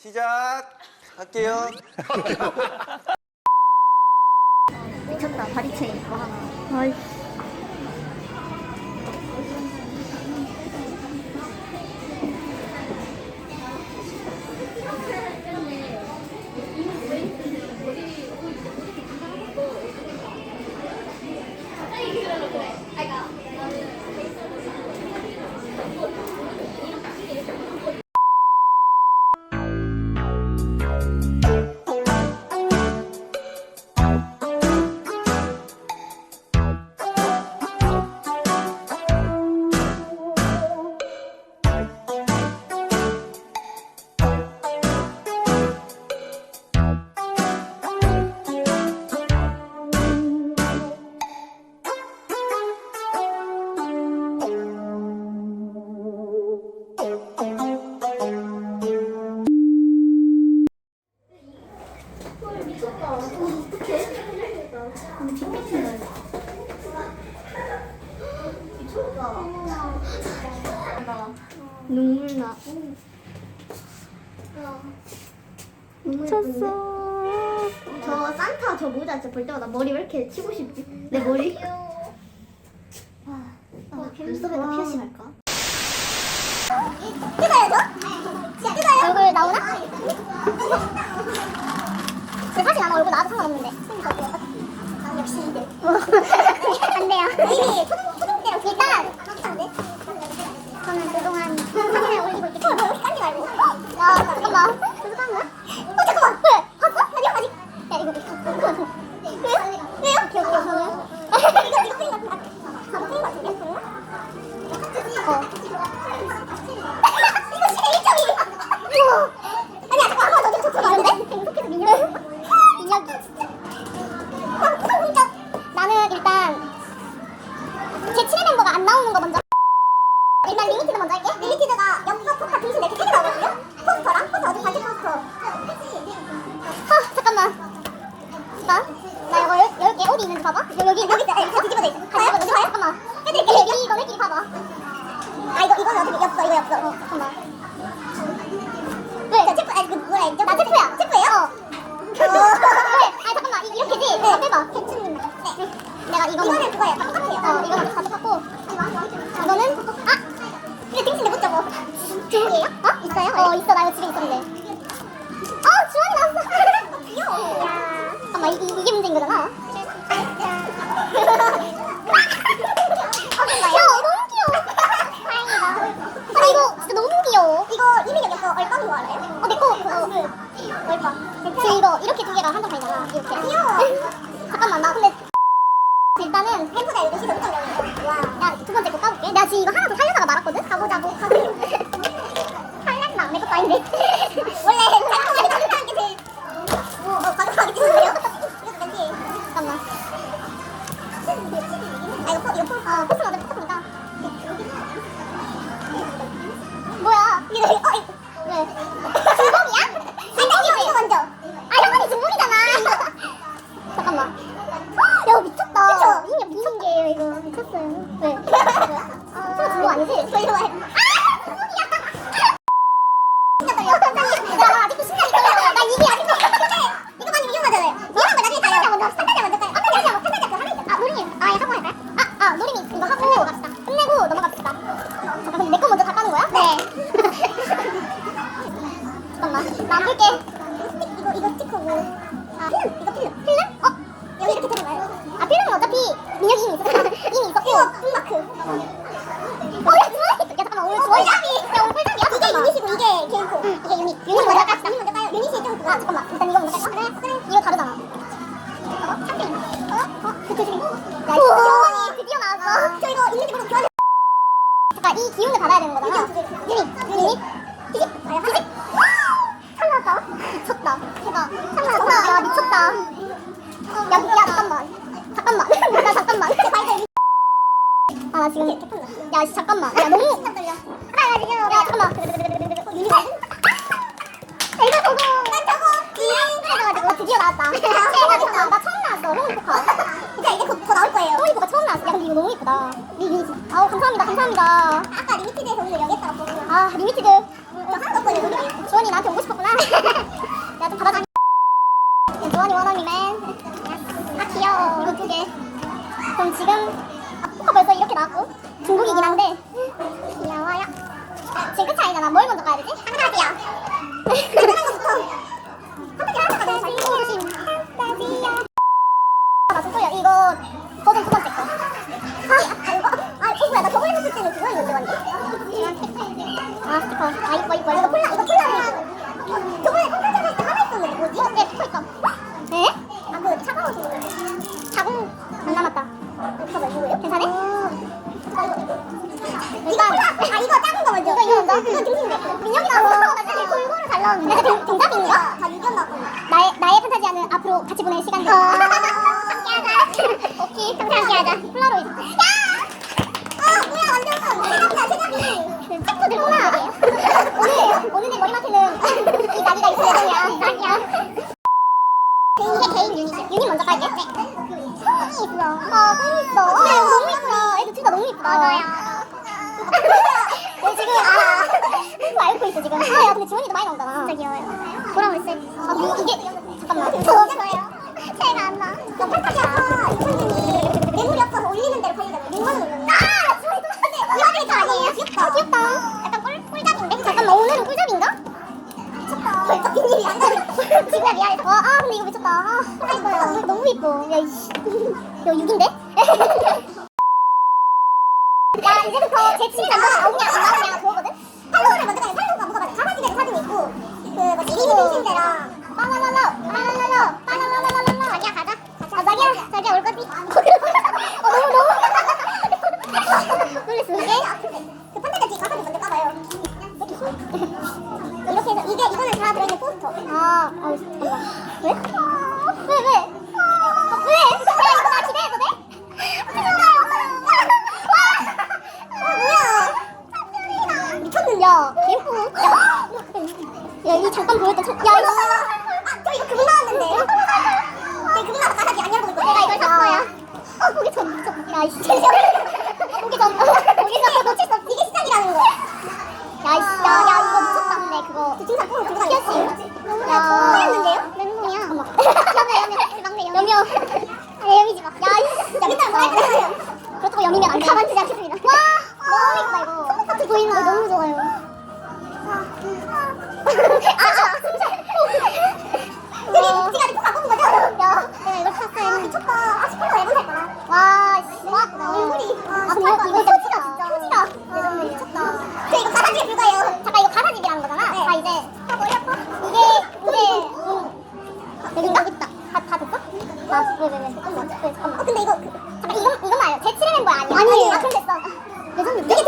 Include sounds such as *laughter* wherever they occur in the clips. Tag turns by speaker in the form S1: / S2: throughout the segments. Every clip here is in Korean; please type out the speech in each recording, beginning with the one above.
S1: 시작! 할게요.
S2: 미쳤다, 바리채 이거 아이 이렇게 치고 싶지? 귀여워. 이거 이민혁 약간 얼빵인 거 알아요? 어, 내거 그거. 얼빵. 쟤 이거 이렇게 두 개가 한정판이잖아. 이렇게. 귀여워. *laughs* 잠깐만, 나 근데. 일단은 햄보다 이거 시도 엄청 려운데 와. 야, 두 번째 거 까볼게. 나 지금 이거 하나 더 살려다가 말았거든? 가보자고. *laughs* 살렸나? 내 것도 아닌데. *laughs* 원래 이 기운을 받아야 되는 거잖아. 유림, 유림, 유림, 유림. 나왔다 미쳤다. 대박. 참나왔다. 야 미쳤다. 야, 야 잠깐만. 잠깐만. *laughs* 나 잠깐만. 아, 지금. 야, 잠깐만. 야, 너무. 야, 잠깐만. 이거 저거. 아, 이랑 해가지고 드디어 나왔다. 나 처음 나왔어. 너무 행복하 나올 거예요. 또 이거가 처음 나왔어. 야 근데 이거 너무 예쁘다. 리미지. 아우 감사합니다. 감사합니다. 아까 리미티드에서 오늘 여기 했다고 아 리미티드. 한꺼번에 주원이 나한테 오고 싶었구나. *laughs* 내가 좀 받아줘. 주원이 원원이맨. 아 귀여워. 이거 두 개. 그럼 지금 아, 포카 벌써 이렇게 나왔고 중국이긴 한데 귀여워요. 지금 끝 차이잖아. 뭘 먼저 가야 되지? 한 가지요. *laughs* 개인 유닛이야. 유닛 먼저 깔게. 네. 뽕이 있어. 아, 뽕이 있어. 아, 이거 너무 예쁘다. 애들 진짜 너무 예쁘다. 너 지금, 아, 뽕 앓고 있어, 지금. 아, 야, 근데 지원이도 많이 나온다. 진짜 귀여워요. 보라고 있어. 아, 이- 이게, 잠깐만. 저, 저요. 차이가 안 나. 너 팔타기아서 이천님이 매물이 없어서 올리는 대로 팔리잖아. 6만 원 올렸네. 아, 저희 똑같네. 이거 저 아니에요? 귀엽다. 아, 귀엽다. 약간 꿀, 꿀잡인데? 잠깐만, 오늘은? 미쳤다. 진짜 미안해. 와, 아, 근데 이거 미쳤다. 아. 오늘 너무 이뻐. 야. 야, 6인데? 야, 이제부터 제 친구 남자가 나오냐, 안 나오냐, 그거거든? 팔로우를 먼저 가야 팔로우가 뭐가 맞아. 가마집에 사진 있고, 그, 뭐, 시기니 빙신대랑, 빠라라라, 빠라라라, 빠라라라라라. 자기야, 가자. 아, 자기야, 자기야, 올 거지? 어, 너무, 너무. 놀랬어. 이게? 그뒤 가사를 먼저 까봐요. 이렇게 해서, 이게, 이거는 다. 아, 아, 잠깐만. 어, 왜? 야, 이거. 아. 네. 어, 전 미쳤다. 아니야? 아니에요. 아, 그럼 됐어. 레전드.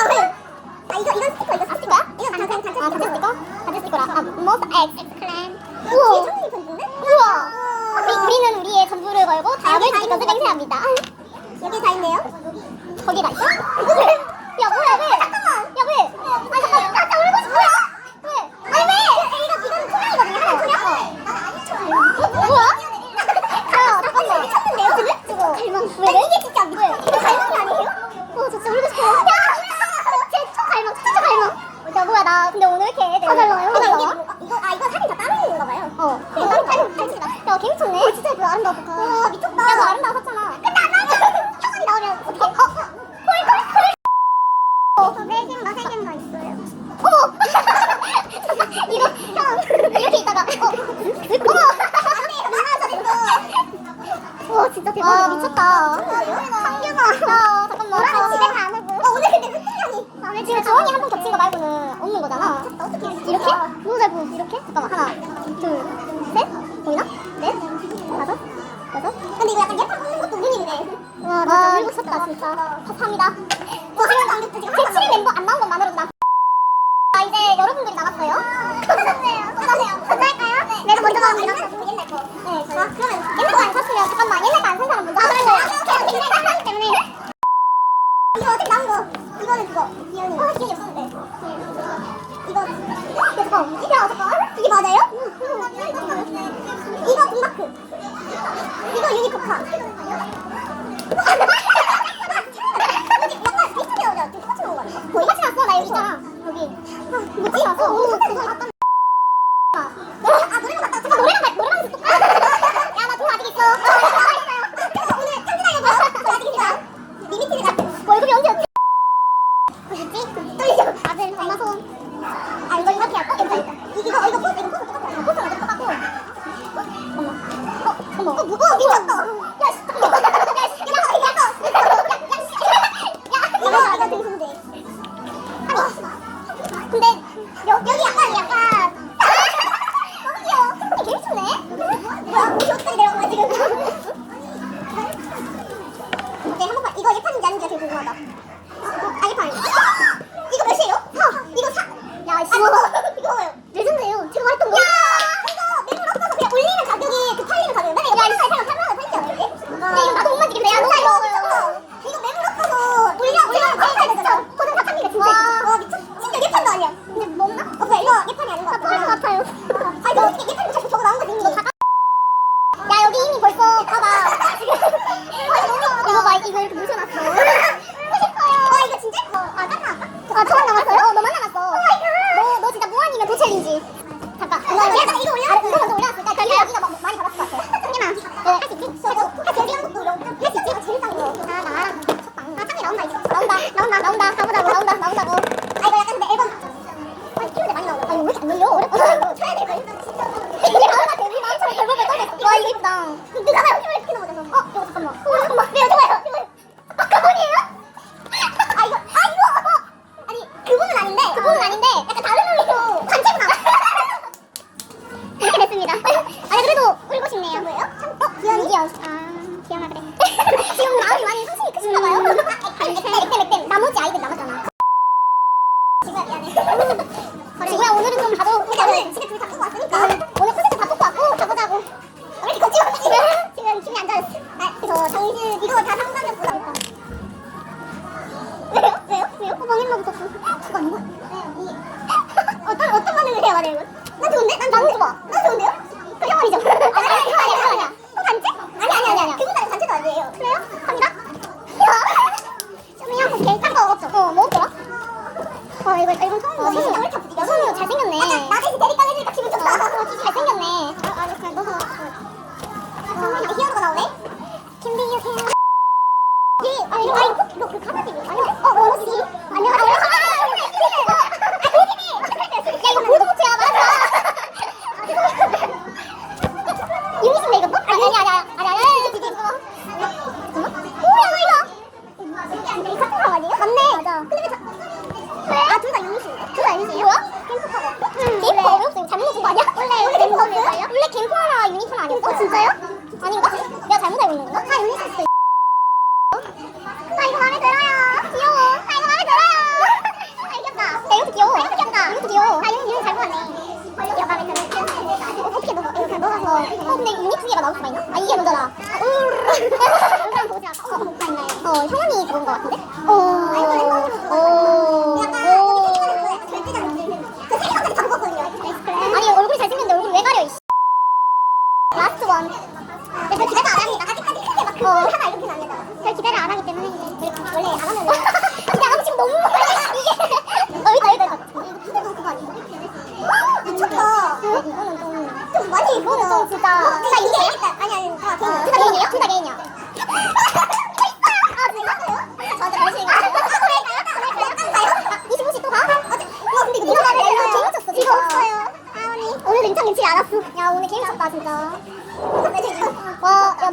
S2: 이거 이건 스티커 이거 스티커야? 네? 이건 단체 단체 스티커. 아, 단체 스티커? 단체 스티커라. 아, most X X 클랜. 우와. 뒤에 청순이 보이는데? 우와. 우리, 우리는 우리의 전부를 걸고 다음을 지키면서 맹세합니다. 여기 다 있네요. 거기 다 있어? *laughs* 참기나. 잠깐만. 너랑 집에 가는 거. 오늘 근데 승현이. 지금 정원이 한 번 겹친 거 말고는 없는 거잖아. 이렇게? 너무 잘 보여. 이렇게? 잠깐만. 하나, 둘, 셋. 보이나? 넷, 다섯, 여섯. 근데 이거 약간 예뻐 꽂는 것도 우린인데. 와, 맞아. 일곱 쳤다, 진짜. 밥 어떻게 나온 거 이거는 그거 기억이 아 기억이 없었는데 이거 이거 뭐지? 야 잠깐 이게 맞아요? 이거 빅마크 이거 유니코카 뭐지? 나왔어 나 여기 있잖아 여기 뭐지? 어, 어, 可以送 아니 너그 진짜요? thôi không có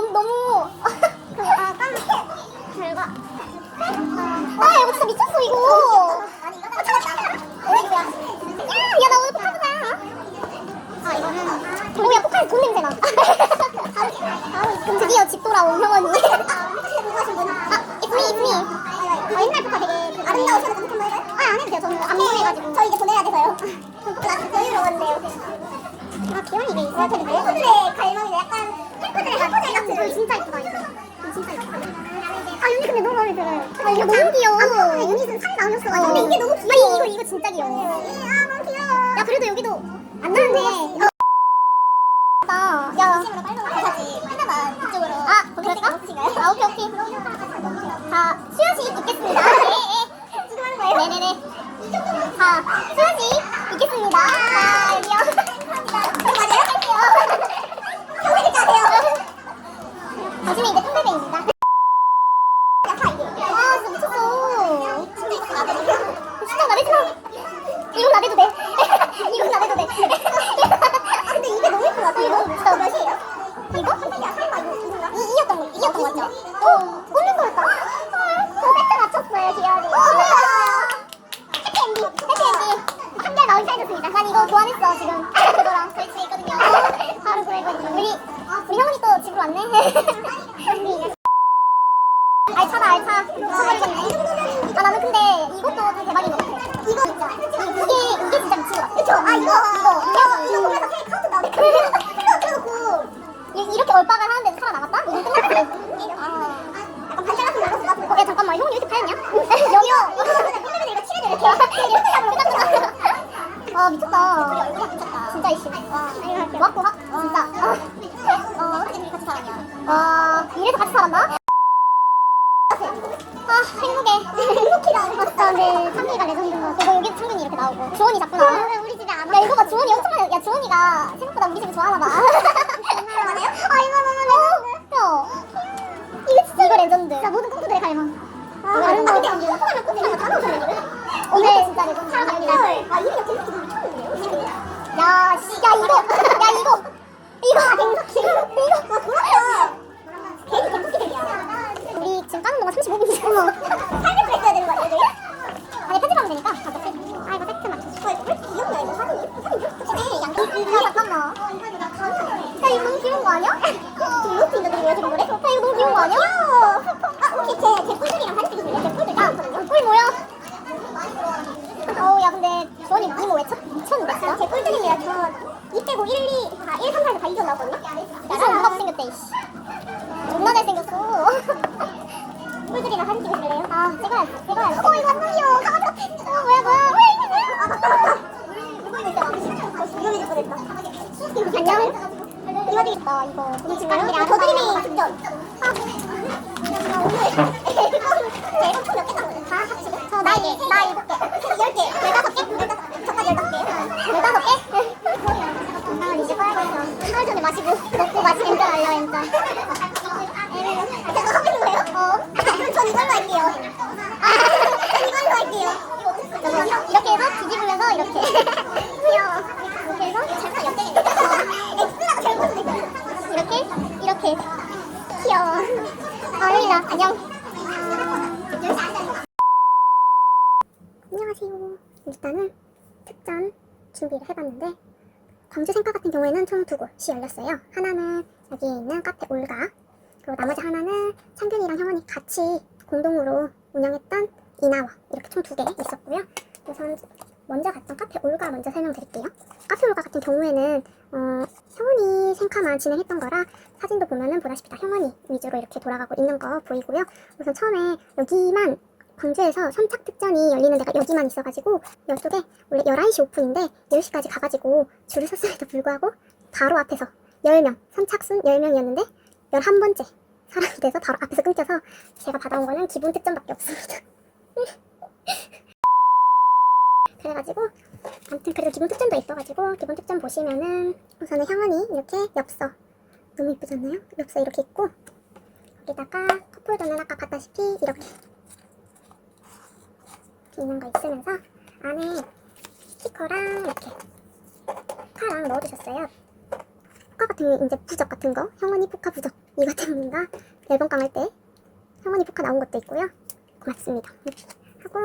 S2: 너무 너무 아 깜짝이야. 잘가. 아 이거 진짜 아, 미쳤어 이거. 아, 오케이 오케이. 자, 수연씨 있겠습니다. 왔네. *laughs* 알차다 알차. 아 나는 근데 이것도 좀 대박인 것 같아. 이거 진짜. 이게 이게 진짜 미친 것 같아. 그쵸? 아 이거 이거 이거 보면서 케이크 카운트 나오네. 그래놓고 이렇게 얼빠가 하는데 살아남았다? 이거 끝났지. 아야 잠깐만 형 이렇게 팔렸냐? 여기 이거 보면 이거 칠해줘 이렇게. 이렇게 어, 아 미쳤다. 진짜 이씨. 와 고맙고 진짜. 같이 살았냐? 와, 이래서 같이 살았나? 아, 행복해. *laughs* 행복이다. 맞다, 네. 창균이가 레전드인 것 같아. 너 여기 창균이 이렇게 나오고. 주원이 잡구나. 아, 우리 집에 안 와. 야, 이거 봐. 주원이 엄청 많아. 야, 주원이가 생각보다 우리 집을 좋아하나 봐. 아, 이거 너무 레전드. 아, 어? 이거 진짜 이거 레전드. 자, 모든 꿈꾸들의 갈망. 아, 아름다운 창균. 생각보다 꿈꾸들이 다 나오잖아, 이거. 이거 진짜 레전드. 사랑합니다. 아, 이거 진짜 미쳤는데요? 야, 씨, 야, 이거. 관리도 나왔거든요? 무슨 누가 못생겼대, 씨. 존나 잘생겼어. 꿀들이랑 사진 찍으실래요? 아, 찍어야지, 찍어야지. 어, 이거 안 보여. 아, 어, 뭐야, 뭐야. 어, 뭐야, 이게 뭐야. 안녕. 이거 되겠다, 이거. 도둑질 가는 길이 안 보여.
S3: 도둑이네. 해봤는데 광주 생카 같은 경우에는 총 두 곳이 열렸어요. 하나는 여기 있는 카페 올가 그리고 나머지 하나는 창균이랑 형원이 같이 공동으로 운영했던 이나와 이렇게 총 두 개 있었고요. 우선 먼저 갔던 카페 올가 먼저 설명드릴게요. 카페 올가 같은 경우에는 어, 형원이 생카만 진행했던 거라 사진도 보면은 보다시피 다 형원이 위주로 이렇게 돌아가고 있는 거 보이고요. 우선 처음에 여기만 광주에서 선착 특전이 열리는 데가 여기만 있어가지고 이쪽에 원래 11시 오픈인데 10시까지 가가지고 줄을 섰음에도 불구하고 바로 앞에서 10명 선착순 10명이었는데 11번째 사람이 돼서 바로 앞에서 끊겨서 제가 받아온 거는 기본 특전밖에 없습니다. *laughs* 그래가지고 아무튼 그래도 기본 특전도 있어가지고 기본 특전 보시면은 우선은 형원이 이렇게 엽서 너무 이쁘지 않나요? 엽서 이렇게 있고 여기다가 컵홀더는 아까 봤다시피 이렇게 있는 거 있으면서 안에 스티커랑 이렇게 포카랑 넣어주셨어요. 포카 같은 이제 부적 같은 거 형원이 포카 부적 이 같은 거가 앨범 깡할 때 형원이 포카 나온 것도 있고요. 고맙습니다. 하고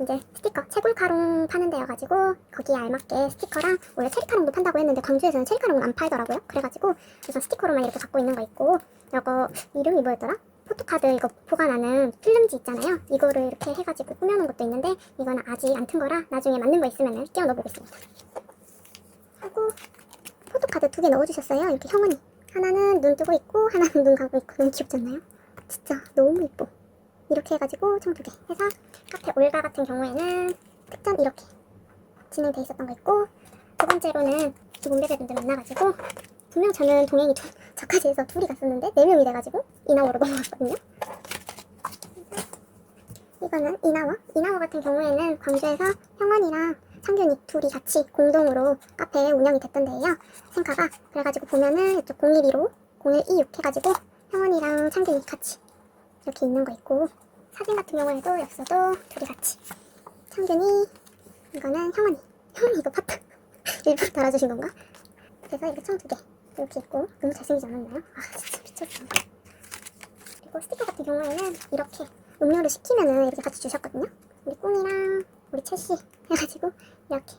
S3: 이제 스티커 채굴카롱 파는 데여가지고 거기에 알맞게 스티커랑 원래 체리카롱도 판다고 했는데 광주에서는 체리카롱은 안 팔더라고요. 그래가지고 우선 스티커로만 이렇게 갖고 있는 거 있고 이거 이름이 뭐였더라? 포토카드 이거 보관하는 필름지 있잖아요. 이거를 이렇게 해가지고 꾸며놓은 것도 있는데 이거는 아직 안 튼 거라 나중에 맞는 거 있으면 끼워 넣어보겠습니다. 하고 포토카드 두 개 넣어주셨어요. 이렇게 형원이 하나는 눈 뜨고 있고 하나는 눈 감고 있고 너무 귀엽지 않나요? 진짜 너무 이뻐. 이렇게 해가지고 총 두 개 해서 카페 올가 같은 경우에는 특전 이렇게 진행돼 있었던 거 있고 두 번째로는 기본 베베분들 만나가지고 분명 저는 동행이 두- 저까지 해서 둘이 갔었는데 네 명이 돼가지고 이나워로 넘어갔거든요. 이거는 이나워. 이나워 같은 경우에는 광주에서 형원이랑 창균이 둘이 같이 공동으로 카페 운영이 됐던 데예요. 생카가 그래가지고 보면은 이쪽 012로 0126 해가지고 형원이랑 창균이 같이 이렇게 있는 거 있고 사진 같은 경우에도 엽서도 둘이 같이 창균이 이거는 형원이 형원이 이거 파트 *laughs* 일부러 달아주신 건가? 그래서 이렇게 총 두개 이렇게 있고 너무 잘생기지 않았나요? 아 *laughs* 진짜 미쳤어 그리고 스티커 같은 경우에는 이렇게 음료를 시키면은 이렇게 같이 주셨거든요. 우리 꿍이랑 우리 채씨 해가지고 이렇게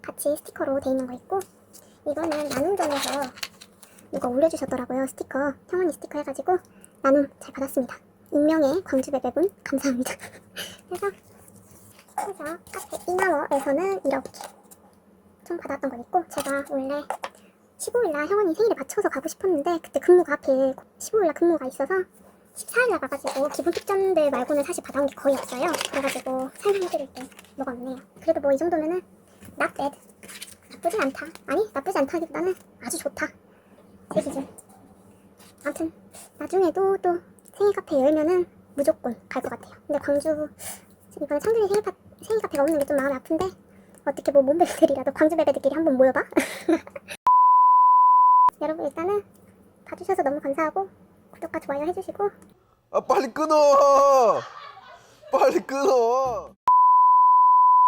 S3: 같이 스티커로 돼 있는 거 있고 이거는 나눔점에서 누가 올려주셨더라고요 스티커. 형원이 스티커 해가지고 나눔 잘 받았습니다. 익명의 광주베베분 감사합니다. *laughs* 그래서 그래서 카페 이나워에서는 이렇게 좀 받았던 거 있고 제가 원래 15일날 형원이 생일에 맞춰서 가고 싶었는데 그때 근무가 하필 15일날 근무가 있어서 14일날 가가지고 기본 특전들 말고는 사실 받아온 게 거의 없어요. 그래가지고 설명해드릴 게 뭐가 없네요. 그래도 뭐 이 정도면은 not bad 나쁘진 않다. 아니 나쁘지 않다기보다는 아주 좋다. 제 기준 아무튼 나중에도 또 생일 카페 열면은 무조건 갈 것 같아요. 근데 광주 이번에 창준이 생일, 파, 생일 카페가 없는 게 좀 마음이 아픈데 어떻게 뭐 몸베베들이라도 광주 베베들끼리 한번 모여봐 *laughs* 여러분 일단은 봐주셔서 너무 감사하고 구독과 좋아요 해주시고
S1: 아 빨리 끊어. 빨리 끊어.